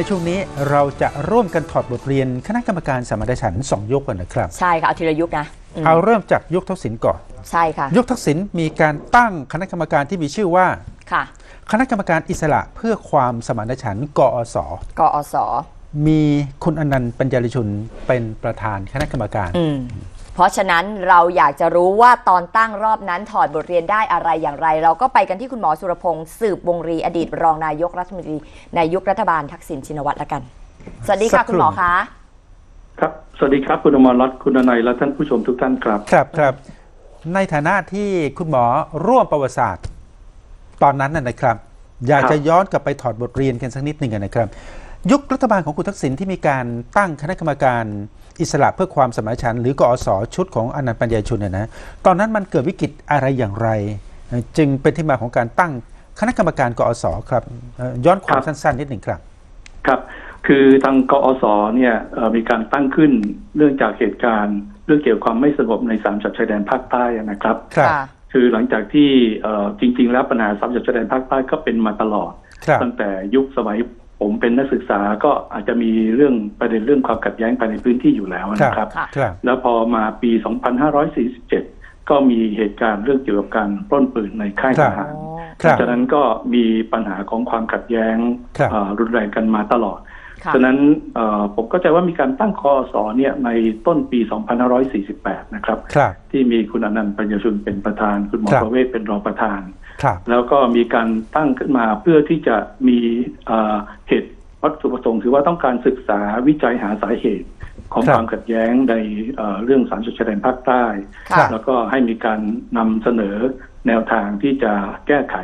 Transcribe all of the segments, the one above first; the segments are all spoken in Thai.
ในช่วงนี้เราจะร่วมกันถอดบทเรียนคณะกรรมการสมรฉันท์สองยุคกันนะครับ ใช่ค่ะเอาทีละยุคนะอืมเอาเริ่มจากยุคทักษิณก่อนใช่ค่ะ ยุคทักษิณมีการตั้งคณะกรรมการที่มีชื่อว่าค่ะ คณะกรรมการอิสระเพื่อความสมานฉันท์กอสกอสมีคุณอนันต์ปัญญาลิชุนเป็นประธานคณะกรรมการอืม เพราะฉะนั้นเราอยากจะรู้ว่าตอนตั้งรอบนั้นถอดบทเรียนได้อะไรอย่างไร เราก็ไปกันที่คุณหมอสุรพงศ์สืบวงรีอดีต รองนายกรัฐมนตรีในยุครัฐบาลทักษิณชินวัตรละกัน สวัสดีสัค่ะกครู่คุณหมอคะครับ สวัสดีครับคุณอมรรัตน์คุณนายและท่านผู้ชมทุกท่านครับ ครับครับ ในฐานะที่คุณหมอร่วมประวัติศาสตร์ ตอนนั้นน่ะนะครับ อยากครับจะย้อนกลับไปถอดบทเรียนกันสักนิดหนึ่งอะนะครับ ยุครัฐบาลของคุณทักษิณที่มีการตั้งคณะกรรมการ อิสระเพื่อความสมานฉันท์หรือกอสชุดของอนันต์ปัญญาชุนเนี่ยนะตอนนั้นมันเกิดวิกฤตอะไรอย่างไร จึงเป็นที่มาของการตั้งคณะกรรมการกอสครับเอ่อย้อนความครับสั้นๆนิดหนึ่งครับครับคือทางกอสเนี่ยเอ่อมีการตั้งขึ้นเนื่องจากเหตุการณ์ เรื่องเกี่ยวกับความไม่สงบในสามจังหวัดชายแดนภาคใต้นะครับครับค่ะคือหลังจากที่เอ่อจริง ๆ แล้วปัญหาสามจังหวัดชายแดนภาคใต้ก็เป็นมาตลอดครับตั้งแต่ยุคสมัย ผมเป็นนักศึกษาก็อาจจะมีเรื่องประเด็นเรื่องความขัดแย้งภายในพื้นที่อยู่แล้วนะครับค่ะครับ แล้วพอมาปี 2547 ก็มีเหตุการณ์เรื่องเกี่ยวกับการปล้นปืนในค่ายคทรับหารครัหลับงจากนั้นก็มีปัญหาของความขัดแย้งครับเอ่อรุนแรงกันมาตลอดค่ะฉะนั้นเอ่อผมก็ใจว่ามีการตั้งคอสอเนี่ยในต้นปี 2548 นะครับครับที่มีคุณอนันต์ปัญญาชุนเป็นประธาน คุณหมอครับประเวศเป็นรองประธานครับ แล้วก็มีการตั้งขึ้นมาเพื่อที่จะมีเอ่อเหตุวัตถุประสงค์คือว่าต้องการศึกษาวิจัยหาสาเหตุของครับความขัดแย้งในเอ่อเรื่องสารสุดชายแดนภาคใต้ค่ะแล้วก็ให้มีการนำเสนอแนวทางที่จะแก้ไข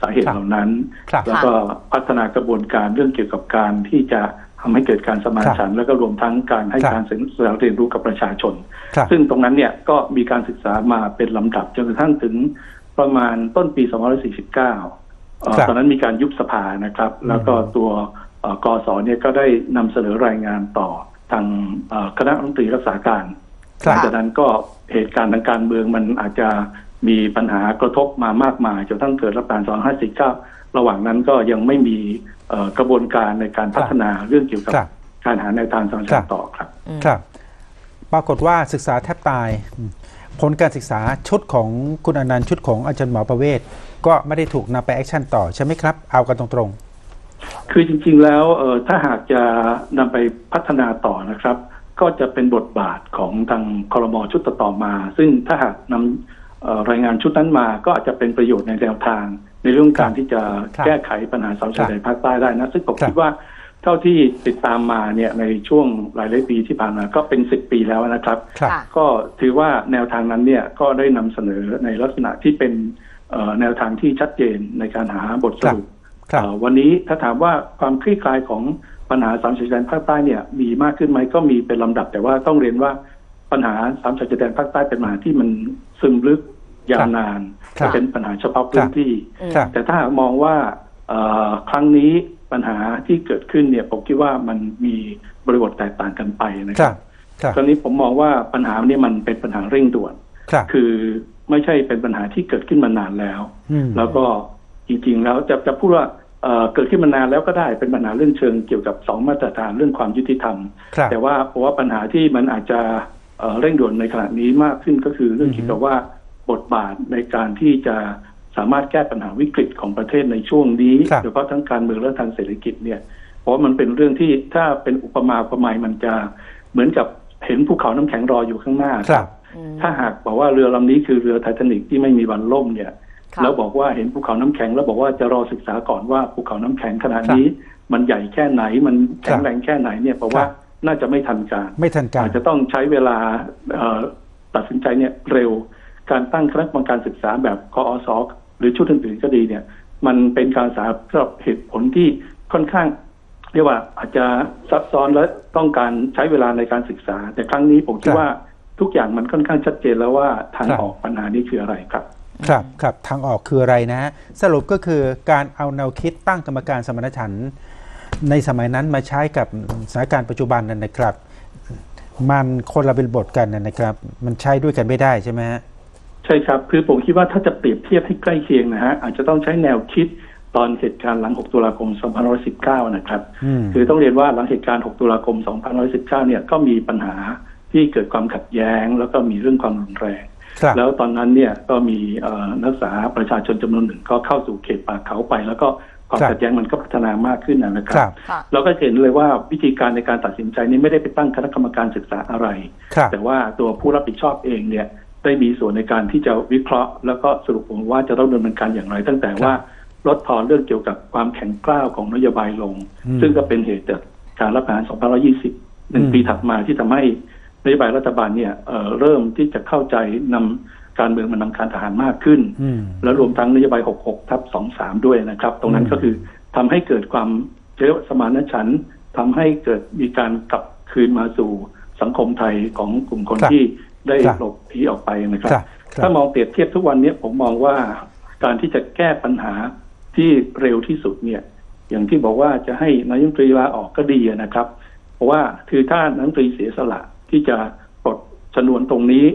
สาเหตุครับเหล่านั้นครับแล้วก็พัฒนากระบวนการเรื่องเกี่ยวกับการที่จะทำให้เกิดการสมานฉันท์แล้วก็รวมทั้งการให้ครับการศึกษาเรียนรู้กับประชาชนครับซึ่งตรงนั้นเนี่ยก็มีการศึกษามาเป็นลำดับจนกระทั่งถึง ประมาณต้นปี 2549เอ่อครับตอนนั้นมีการยุบสภานะครับ แล้วก็ตัวเอ่อกอสเนี่ยก็ได้นำเสนอรายงานต่อทางเอ่อคณะรัฐมนตรีรักษาการคหลัรับงจากนั้นก็เหตุการณ์ทางการเมืองมันอาจจะมีปัญหากระทบมามากมายจนกระทั่งเกิดรัฐประหาร2549 ระหว่างนั้นก็ยังไม่มีเอ่อกระบวนการในการพัฒนาเรื่องเกี่ยวกับครับการหาแนวทางสร้างสรรค์ต่อครับอืมครับ ปรากฏว่าศึกษาแทบตายอืม ผลการศึกษาชุดของคุณอนันต์ชุดของอาจารย์หมอประเวศ ก็ไม่ได้ถูกนำไปแอคชั่นต่อใช่ไหมครับ เอากันตรงคือจริงๆแล้วเอ่อถ้าหากจะนำไปพัฒนาต่อนะครับ ก็จะเป็นบทบาทของทางคอรมอชุดต่อๆมา ซึ่งถ้าหากนำเอ่อรายงานชุดนั้นมาก็อาจจะเป็นประโยชน์ในแนวทาง ในเรื่องการที่จะครับแก้ไขปัญหาสามชายแดนภาคใต้ได้นะ ซึ่งผมครับคิดว่า เท่าที่ติดตามมาเนี่ยในช่วงหลายหลายๆปีที่ผ่านมาก็เป็นสิบปีแล้วนะครับๆครับค่ะก็ถือว่าแนวทางนั้นเนี่ยก็ได้นำเสนอในลักษณะที่เป็นเอ่อแนวทางที่ชัดเจนในการหาบทสรุปครับ เอ่อวันนี้ถ้าถามว่าความคลี่คลายของปัญหาสามชายแดนภาคใต้เนี่ยมีมากขึ้นไหมก็มีเป็นลำดับ แต่ว่าต้องเรียนว่าปัญหาสามชายแดนภาคใต้เป็นปัญหาที่มันซึมลึกยาวนานครับและเป็นปัญหาเฉพาะพื้นที่อืมครับ แต่ถ้าหากมองว่าเอ่อครั้งนี้ ปัญหาที่เกิดขึ้นเนี่ยผมคิดว่ามันมีบริบทแตกต่างกันไปนะคครัรับบครับครั้งนี้ผมมองว่าปัญหาเนี่ยมันเป็นปัญหาเร่งด่วนครับคือไม่ใช่เป็นปัญหาที่เกิดขึ้นมานานแล้วมแล้วก็จริงๆแล้วจะจะพูดว่าเอ่อเกิดขึ้นมานานแล้วก็ได้เป็นปัญหาเรื่องเชิงเกี่ยวกับสองมาตรฐานเรื่องความยุติธรรมครับแต่ว่าเพราะว่าปัญหาที่มันอาจจะเอ่อเร่งด่วนในขณะนี้มากขึ้นก็คือเรื่องอือฮึเกี่ยวกับว่าบทบาทในการที่จะ สามารถแก้ปัญหาวิกฤตของประเทศในช่วงนี้ครับโดยเฉพาะทั้งการเมืองและทางเศรษฐกิจเนี่ยเพราะว่ามันเป็นเรื่องที่ถ้าเป็นอุปมาอุปไมยมันจะเหมือนกับเห็นภูเขาน้ำแข็งรออยู่ข้างหน้าครับอืมถ้าหากบอกว่าเรือลำนี้คือเรือไททานิกที่ไม่มีวันล่มเนี่ยค่ะแล้วบอกว่าเห็นภูเขาน้ำแข็ง แล้วบอกว่าจะรอศึกษาก่อนว่าภูเขาน้ำแข็งขนาดนี้ มันใหญ่แค่ไหนมันแข็งแรงแค่ไหนเนี่ยเพราะว่าครับน่าจะไม่ทันการไม่ทันการอาจจะต้องใช้เวลาเอ่อตัดสินใจเนี่ยเร็วการตั้งคณะกรรมการศึกษาแบบคอส หรือชุดอื่นๆก็ดีเนี่ย มันเป็นการศึกษาสำหรับเหตุผลที่ค่อนข้าง เรียกว่าอาจจะซับซ้อนและต้องการใช้เวลาในการศึกษา แต่ครั้งนี้ผมคิดครับว่าทุกอย่างมันค่อนข้างชัดเจนแล้วว่าทางครับออกปัญหานี้คืออะไรครับครับครับทางออกคืออะไรนะฮะสรุปก็คือการเอาแนวคิดตั้งกรรมการสมานฉันท์ในสมัยนั้นมาใช้กับสถานการณ์ปัจจุบันนั่นนะครับ มันคนละเป็นบทกันนะนะครับ มันใช้ด้วยกันไม่ได้ใช่ไหมฮะ ใช่ครับ คือผมคิดว่าถ้าจะเปรียบเทียบให้ใกล้เคียงนะฮะอาจจะต้องใช้แนวคิดตอนเหตุการณ์หลัง 6 ตุลาคม 2519 นะครับอืมคือต้องเรียนว่าหลังเหตุการณ์ 6 ตุลาคม 2519 เนี่ยก็มีปัญหาที่เกิดความขัดแย้ง แล้วก็มีเรื่องความรุนแรงครับแล้วตอนนั้นเนี่ยก็มีเอ่อนักศึกษาประชาชนจำนวนหนึ่งก็เข้าสู่เขตป่าเขาไป แล้วก็ความครับขัดแย้งมันก็พัฒนามากขึ้นนะคครัรับบค่ะเราก็เห็นเลยว่าวิธีการในการตัดสินใจนี้ไม่ได้ไปตั้งคณะกรรมการศึกษาอะไรครับแต่ว่าตัวผู้รับผิดชอบเองเนี่ย ได้มีส่วนในการที่จะวิเคราะห์ แล้วก็สรุปว่าจะต้องดำเนินการอย่างไร ตั้งแต่ว่าลดทอนเรื่องเกี่ยวกับความแข็งกร้าวของนโยบายลงอืมซึ่งก็เป็นเหตุจากการรับประหาร 2520 หนึ่งอืมปีถัดมาที่ทำให้นโยบายรัฐบาลเนี่ยเอ่อเริ่มที่จะเข้าใจนำการเมืองมานำการทหารมากขึ้นอืมแล้วรวมทั้งนโยบาย 66 ทับ 23 ด้วยนะครับ ตรงนั้นอืมก็คือทำให้เกิดความเรียกว่าสมานฉันท์ทำให้เกิดมีการกลับคืนมาสู่สังคมไทยของกลุ่มคนครับที่ ได้ครับหลบหนีออกไปนะครับครับครับ ถ้ามองเปรียบเทียบทุกวันเนี้ผมมองว่าการที่จะแก้ปัญหาที่เร็วที่สุดเนี่ย อย่างที่บอกว่าจะให้นายกรัฐมนตรีลาออกก็ดีนะครับ เพราะว่าคือถ้านายกรัฐมนตรีเสียสละที่จะปลดชนวนตรงนี้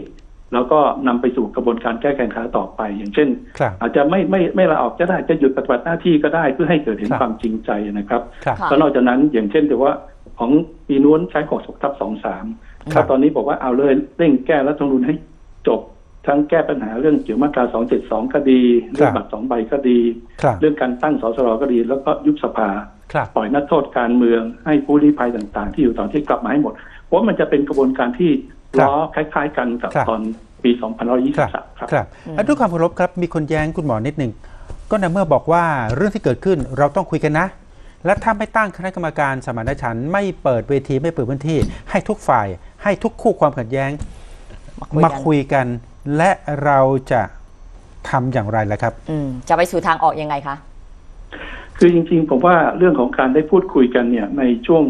แล้วก็นำไปสู่กระบวนการแก้ไขปัญหาต่อไป อย่างเช่นครับอาจจะไม่ไม่ไม่ลาออกก็ได้จะหยุดปฏิบัติหน้าที่ก็ได้เพื่อให้เกิดเห็นครับความจริงใจนะครับครับค่ะแล้วนอกจากนั้นอย่างเช่นแต่ว่า ของปีนู้นใช้ของสทับสองสามครับตอนนี้บอกว่าเอาเลยเร่งแก้รัฐธรรมนูญให้จบทั้งแก้ปัญหาเรื่องเกี่ยวมาตราสองเจ็ดสองก็ดี เรื่องบัตรสองใบก็ดีครับเรื่องการตั้งสสรก็ดี แล้วก็ยุบสภาครับปล่อยนักโทษการเมืองให้ผู้ลี้ภัยต่าง ๆ ที่อยู่ต่างที่กลับมาให้หมดเพราะว่ามันจะเป็นกระบวนการที่ครับล้อคล้าย ๆ กันกับครับตอนปีครับ2523ครับครับอืมอะด้วยความเคารพครับมีคนแย้งคุณหมอนิดหนึ่งก็ในเมื่อบอกว่าเรื่องที่เกิดขึ้นเราต้องคุยกันนะ และถ้าไม่ตั้งคณะกรรมการสมานฉันท์ไม่เปิดเวทีไม่เปิดพื้นที่ ให้ทุกฝ่ายให้ทุกคู่ความขัดแย้งมามาคุคุยยกัน และเราจะทำอย่างไรล่ะครับ อืมจะไปสู่ทางออกยังไงคะ คือจริงๆ ผมว่าเรื่องของการได้พูดคุยกันเนี่ย ในช่วง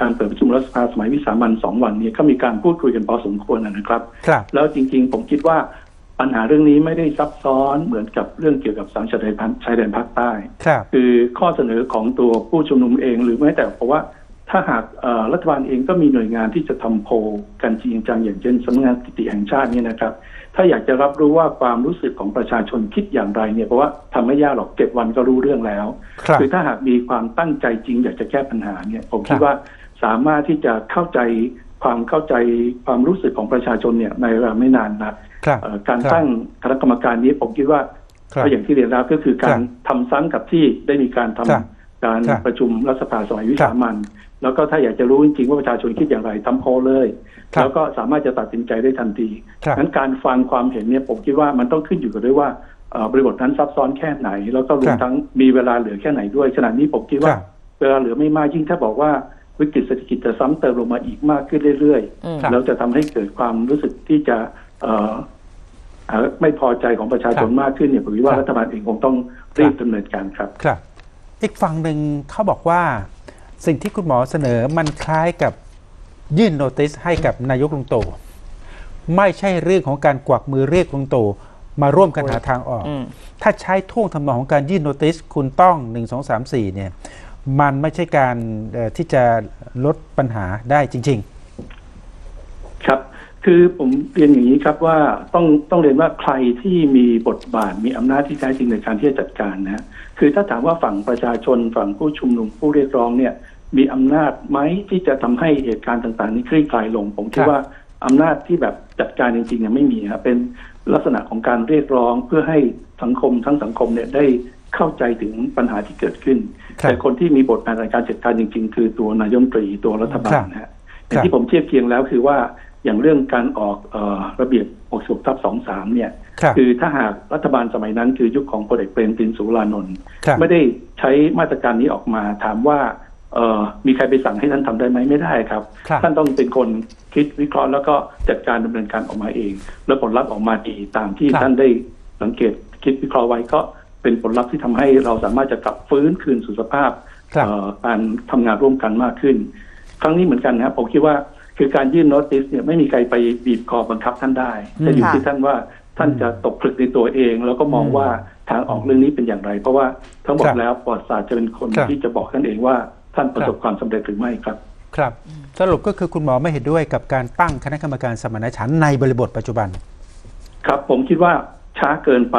การเปิดประชุมรัฐสภาสมัยวิสามันสองวันเนี้ก็มีการพูดคุยกันพอสมควรนะครับ ครับ แล้วจริง ๆ ผมคิดว่า ปัญหาเรื่องนี้ไม่ได้ซับซ้อนเหมือนกับเรื่องเกี่ยวกับสามชายแดนภาคชายแดนภาคใต้ครับคือข้อเสนอของตัวผู้ชุมนุมเองหรือแม้แต่เพราะว่าถ้าหากเอ่อรัฐบาลเองก็มีหน่วยงานที่จะทำโพลกันจริงจังอย่างเช่นสำนักงานสถิติแห่งชาติเนี่ยนะครับ ถ้าอยากจะรับรู้ว่าความรู้สึกของประชาชนคิดอย่างไรเนี่ยเพราะว่าทำไม่ยากหรอกเจ็ดวันก็รู้เรื่องแล้วครับคือถ้าหากมีความตั้งใจจริง อยากจะแก้ปัญหาเนี่ยผมครับคิดว่าสามารถที่จะเข้าใจ ความเข้าใจความรู้สึกของประชาชนเนี่ยในเวลาไม่นานนะครับเอ่อการครับตั้งคณะกรรมการนี้ผมคิดว่าครับก็อย่างที่เรียนแล้วก็คือการทำซ้ำกับที่ได้มีการทำครับการครับประชุมรัฐสภาสมัยวิครับสามันแล้วก็ถ้าอยากจะรู้จริงๆว่าประชาชนคิดอย่างไรทำโพลเลยครับแล้วก็สามารถจะตัดสินใจได้ทันทีครับงั้นการฟังความเห็นเนี่ยผมคิดว่ามันต้องขึ้นอยู่กับด้วยว่าเอ่อบริบทนั้นซับซ้อนแค่ไหน แล้วก็รวครัมบทั้งมีเวลาเหลือแค่ไหนด้วยขณะนี้ผมคิดว่าครับเวลาเหลือไม่มากยิ่งถ้าบอกว่า วิกฤตเศรษฐกิจจะซ้ำเติมลงมาอีกมากขึ้นเรื่อยอืมครับๆแล้วจะทำให้เกิดความรู้สึกที่จะเอ่อเอ่อไม่พอใจของประชาชนครับมากขึ้นเนี่ยผมคิดว่าครับรัฐบาลเองคงต้องรีบดำเนินการครับครับ อีกฝั่งหนึ่งเขาบอกว่า สิ่งที่คุณหมอเสนอมันคล้ายกับยื่นโนติสให้กับนายกลุงตู่ไม่ใช่เรื่องของการกวักมือเรียกลุงตู่มาร่วมกันหาทางออกอืมถ้าใช้ท่วงทำนองของการยื่นโนติสคุณต้อง1 2 3 4เนี่ย มันไม่ใช่การเอ่อที่จะลดปัญหาได้จริงครับ คือผมเรียนอย่างนี้ครับว่าต้องต้องเรียนว่าใครที่มีบทบาทมีอำนาจที่แท้จริงในการที่จะจัดการนะคือถ้าถามว่าฝั่งประชาชนฝั่งผู้ชุมนุมผู้เรียกร้องเนี่ยมีอำนาจไหมที่จะทำให้เหตุการณ์ต่างๆ นี้คลี่คลายลง ผมคิดครับว่าอำนาจที่แบบจัดการจริงๆเนี่ยไม่มีครับเป็นลักษณะของการเรียกร้องเพื่อให้สังคมทั้งสังคมเนี่ยได้ เข้าใจถึงปัญหาที่เกิดขึ้นครับแต่คนที่มีบทบาทในการจัดการจริง ๆ คือตัวนายกรัฐมนตรีตัวรัฐบาครัลบนะฮะอครัย่างบที่ผมเทียบเคียงแล้วคือว่าอย่างเรื่องการออกเออระเบียบ66ทับ23 เนี่ยๆครับคือถ้าหากรัฐบาลสมัยนั้นคือยุคของพลเอกเปรมตินสุรานนท์ครับไม่ได้ใช้มาตรการนี้ออกมาถามว่าเออมีใครไปสั่งให้ท่านทำได้ไหมไม่ได้ครับครับ ท่านต้องเป็นคนคิดวิเคราะห์แล้วก็จัดการดำเนินการออกมาเอง แล้วผลลัพธ์ออกมาดีตามที่ครับท่านได้สังเกตคิดวิเคราะห์ไว้ก็ เป็นผลลัพธ์ที่ทำให้เราสามารถจะกลับฟื้นคืนสู่สภาพครับเอ่อการทำงานร่วมกันมากขึ้น ครั้งนี้เหมือนกันนะครับผมคิดว่าคือการยื่นโน้ติสเนี่ยไม่มีใครไปบีบคอบังคับท่านได้อืมจะอยู่ค่ะที่ท่านว่าท่านจะตกผลึกในตัวเอง แล้วก็มองอืมว่าทางออกเรื่องนี้เป็นอย่างไร เพราะว่าทั้งหมดครับแล้วประวัติศาสตร์จะเป็นคนครับที่จะบอกท่านเองว่าท่านประสบครับความสำเร็จหรือไม่ครับ ครับ สรุปก็คือคุณหมอไม่เห็นด้วยกับการตั้งคณะกรรมการสมานฉันท์ในบริบทปัจจุบัน ครับผมคิดว่า ช้าเกินไป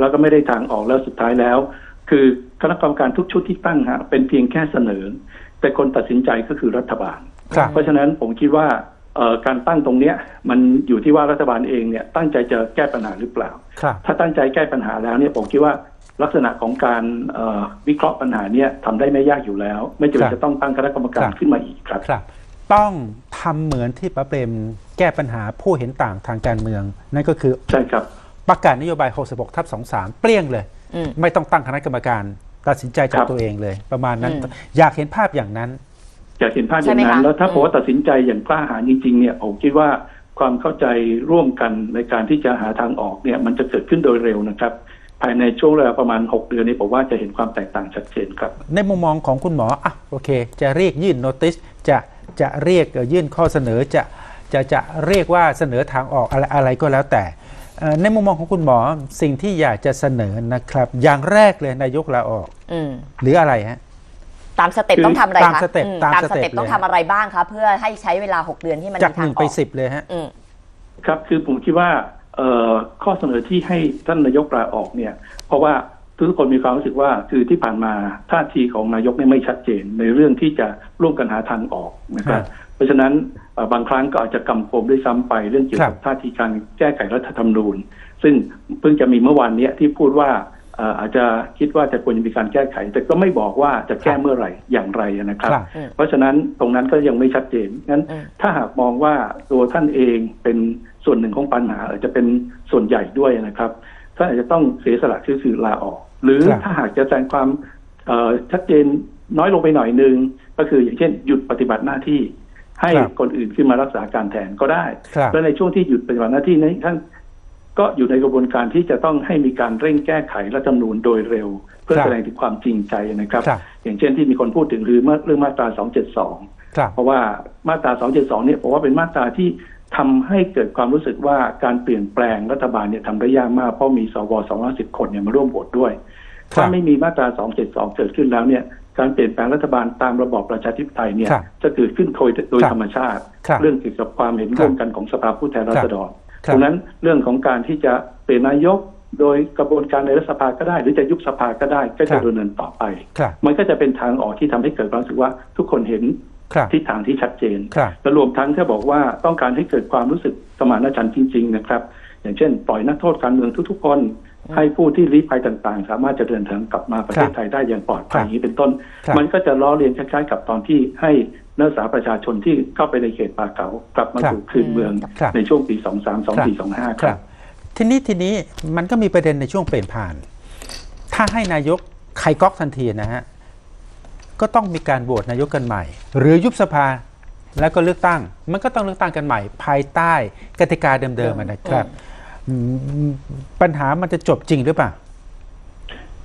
แล้วก็ไม่ได้ทางออกแล้วสุดท้ายแล้ว คือคณะกรรมการทุกชุดที่ตั้งฮะเป็นเพียงแค่เสนอ แต่คนตัดสินใจก็คือรัฐบาล ครับ เพราะฉะนั้นผมคิดว่าเอ่อการตั้งตรงเนี้ยมันอยู่ที่ว่ารัฐบาลเองเนี่ยตั้งใจจะแก้ปัญหาหรือเปล่า ครับ ถ้าตั้งใจแก้ปัญหาแล้วเนี่ยผมคิดว่าลักษณะของการเอ่อวิเคราะห์ปัญหาเนี่ยทำได้ไม่ยากอยู่แล้ว ไม่จำครัเป็นบจะต้องตั้งคณะกรรมการครับขึ้นมาอีกครับ ครับ ต้องทำเหมือนที่ป้าเปรมแก้ปัญหาผู้เห็นต่างทางการเมือง นั่นก็คือใช่ครับ ประกาศนโยบาย 66 ทับ 23 เปรี้ยงเลยอืมไม่ต้องตั้งคณะกรรมการ ตัดสินใจจาคกรับตัวเองเลย ประมาณนั้นอืมอยากเห็นภาพอย่างนั้น อยากเห็นภาพอใช่ย่างไหมนั้นคะแล้วถ้าอืมผมว่าตัดสินใจอย่างกล้าหาญจริงๆเนี่ยผมคิดว่าความเข้าใจร่วมกันในการที่จะหาทางออกเนี่ย มันจะเกิดขึ้นโดยเร็วนะครับ ภายในช่วงเวลาประมาณ 6 เดือนนี้ผมว่าจะเห็นความแตกต่างชัดเจนครับ ในมุมมองของคุณหมออะโอเค จะเรียกยื่นโนติสจะจะเรียกเอ่อยื่นข้อเสนอจะจะจะเรียกว่าเสนอทางออกอะไรอะไรก็แล้วแต่เอ่อ ในมุมมองของคุณหมอสิ่งที่อยากจะเสนอนะครับ อย่างแรกเลยนายกลาออกอืมหรืออะไรฮะตามสเต็ปคือต้องทำอะไรตามคะสเต็ปอืมตามตามสสเต็ปเต็ปต้องเลยทำอะไรบ้างคะเพื่อให้ใช้เวลา 6 เดือนที่มันจากมีหทางนึ่งอไปอกสิบเลยฮะอืมครับคือผมคิดว่าเอ่อข้อเสนอที่ให้ท่านนายกลาออกเนี่ย เพราะว่า ทุกคนมีความรู้สึกว่าคือที่ผ่านมาท่าทีของนายกเนี่ยไม่ชัดเจน ในเรื่องที่จะร่วมกันหาทางออกนะครับเพราะฉะนั้นเอ่อบางครั้งก็อาจจะกำกวมด้วยซ้ำไปเรื่องเกี่ยวกับท่าทีการแก้ไขรัฐธรรมนูญ ซึ่งเพิ่งจะมีเมื่อวานเนี้ยที่พูดว่าเอ่ออาจจะคิดว่าจะควรจะมีการแก้ไข แต่ก็ไม่บอกว่าจะแก้เมื่อไหร่อย่างไรนะครับครับอืมเพราะฉะนั้นตรงนั้นก็ยังไม่ชัดเจนงั้นอืมถ้าหากมองว่าตัวท่านเองเป็นส่วนหนึ่งของปัญหาอาจจะเป็นส่วนใหญ่ด้วยนะครับ ท่านอาจจะต้องเสียสละชื่อสื่อลาออก หรือครับถ้าหากจะแสดงความเอ่อชัดเจนน้อยลงไปหน่อยหนึ่งก็คืออย่างเช่น หยุดปฏิบัติหน้าที่ ให้ครับคนอื่นขึ้นมารักษาการแทนก็ได้ครับและในช่วงที่หยุดปฏิบัติหน้าที่นี้ท่านก็อยู่ในกระบวนการที่จะต้องให้มีการเร่งแก้ไขรัฐธรรมนูญโดยเร็ว เพื่อครับแสดงถึงความจริงใจนะครับครับ อย่างเช่นที่มีคนพูดถึงหรือเรื่องมาตรา 272ครับเพราะว่ามาตรา 272 เนี่ยผมว่าเป็นมาตราที่ ทำให้เกิดความรู้สึกว่าการเปลี่ยนแปลงรัฐบาลเนี่ยทำได้ยากมากเพราะมีสว210คนเนี่ยมาร่วมโหวตด้วยครับถ้าไม่มีมาตรา272เกิดขึ้นแล้วเนี่ยการเปลี่ยนแปลงรัฐบาลตามระบอบประชาธิปไตยเนี่ยครับจะเกิดขึ้นโดยโดยครับธรรมชาติครับเรื่องเกี่ยวกับความเห็นครับร่วมกันของสภาผู้แทนราษฎรครับดังนั้นเรื่องของการที่จะเปลี่ยนนายกโดยกระบวนการในรัฐสภาก็ได้ หรือจะยุบสภาก็ได้ก็ครัจะบดำเนินต่อไปครับมันก็จะเป็นทางออกที่ทำให้เกิดความรู้สึกว่าทุกคนเห็นครับ ทิศทางที่ชัดเจนครับและรวมทั้งถ้าบอกว่าต้องการให้เกิดความรู้สึกสมานฉันท์จริง ๆ นะครับ อย่างเช่น ปล่อยนักโทษการเมืองทุกๆคนให้ผู้ที่ลี้ภัยต่างๆ สามารถจะเดินทางกลับมาประเทศไทยได้อย่างปลอดภัยครับอย่างนี้เป็นต้นครับมันก็จะล้อเลียนคล้ายๆกับตอนที่ให้นักศึกษาประชาชนที่เข้าไปในเขตป่าเก๋ากลับมาครับสู่คืนเมืองครับในช่วงปี 23 24 25คครัรับบทีนี้ทีนี้มันก็มีประเด็นในช่วงเปลี่ยนผ่าน ถ้าให้นายกใครก๊อกทันทีนะฮะ ก็ต้องมีการโหวตนายกกันใหม่ หรือยุบสภาแล้วก็เลือกตั้ง มันก็ต้องเลือกตั้งกันใหม่ ภายใต้กติกาเดิมๆอะนะครับอืมปัญหามันจะจบจริงหรือเปล่า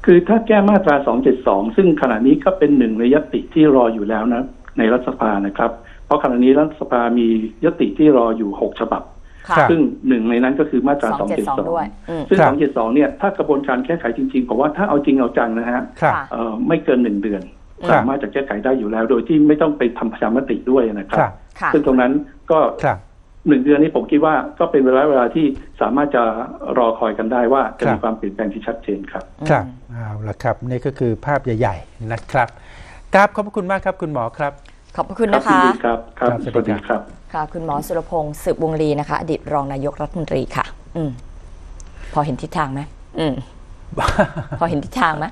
คือถ้าแก้มาตรา 272 ซึ่งขณะนี้ก็เป็นหนึ่งในยติที่รออยู่แล้วนะ ในรัฐสภานะครับ เพราะขณะนี้รัฐสภามียติที่รออยู่ 6 ฉบับค่ะครับซึ่งหนึ่งในนั้นก็คือมาตรา 272ด้วยอืม272ซึ่งครับ272 เนี่ย ถ้ากระบวนการแก้ไขจริงๆผมว่าถ้าเอาจริงเอาจังนะฮะครับค่ะเอ่อไม่เกินหนึ่งเดือนครับ สามารถจะแก้ไขได้อยู่แล้ว โดยที่ไม่ต้องไปทำประชามติด้วยนะครัครับบค่ะซึ่งตรงนั้นก็ครับหนึ่งเดือนนี้ผมคิดว่าก็เป็นเวลาเวลาที่สามารถจะรอคอยกันได้ว่าจะครัมีบความเปลี่ยนแปลงที่ชัดเจนครับ ครับเอาละครับ นี่ก็คือภาพใหญ่ ๆ นะครับกราบขอบพระคุณมากครับคุณหมอครับ ขอบพระคุณครับนะคะยินดีครับครับครับสสวัวัสสดีดีคครัรับบค่ะคุณหมอสุรพงศ์สืบวงลีนะคะ อดีตรองนายกรัฐมนตรีค่ะ อืมพอเห็นทิศทางไหมอืมพอเห็นทิศทางไหม